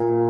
you.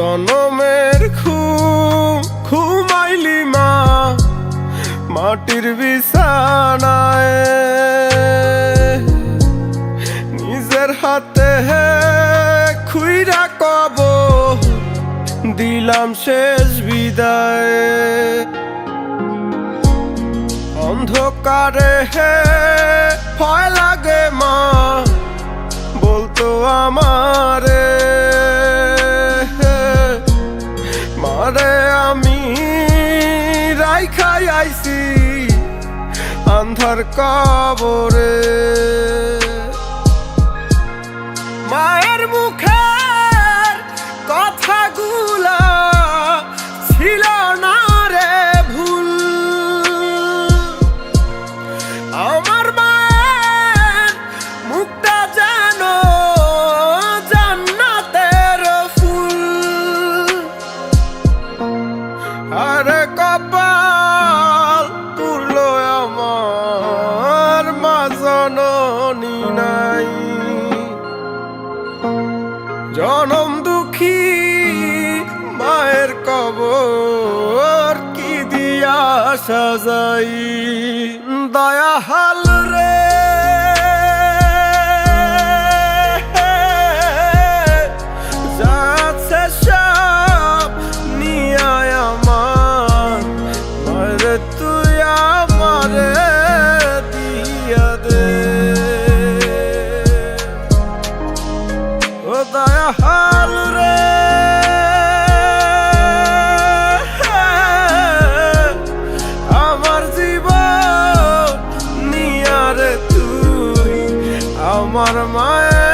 জনমের খুব ঘুমাইলি মা মাটির বিছানায়। নিজের হাতে খুইরা কব দিলাম শেষ বিদায়। অন্ধকারে হে ভয় লাগে মা আন্ধার কবরে। মায়ের মুখে achas aí? out of my head.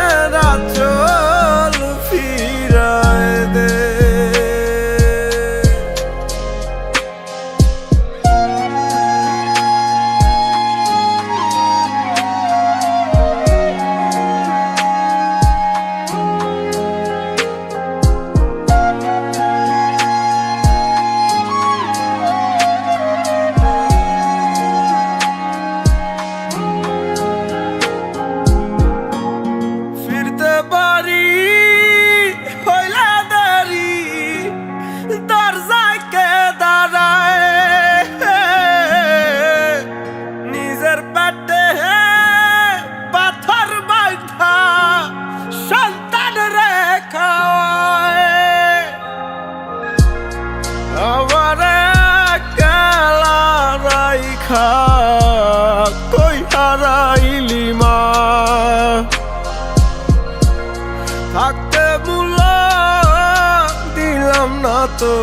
তো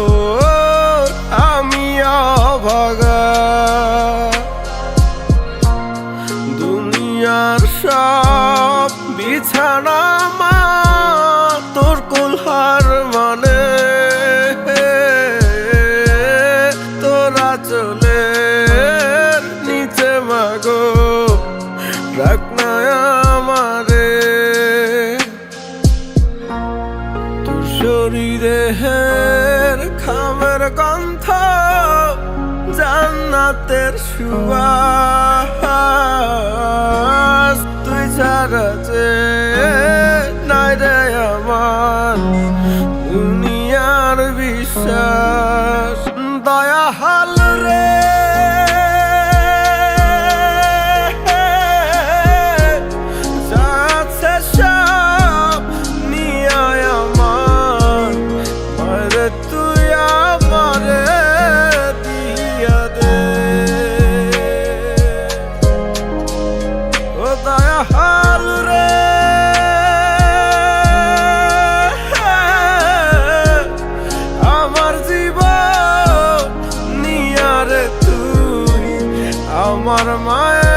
আমি অভাগা। দুনিয়ার সব বিছানা মা, তোর কুলহার মানে। তোরা চলে নিচে মাগো। রাখ গন্ধ জান্নাতের সুবাস। তুই ছাড়া যে i'm on mother mine.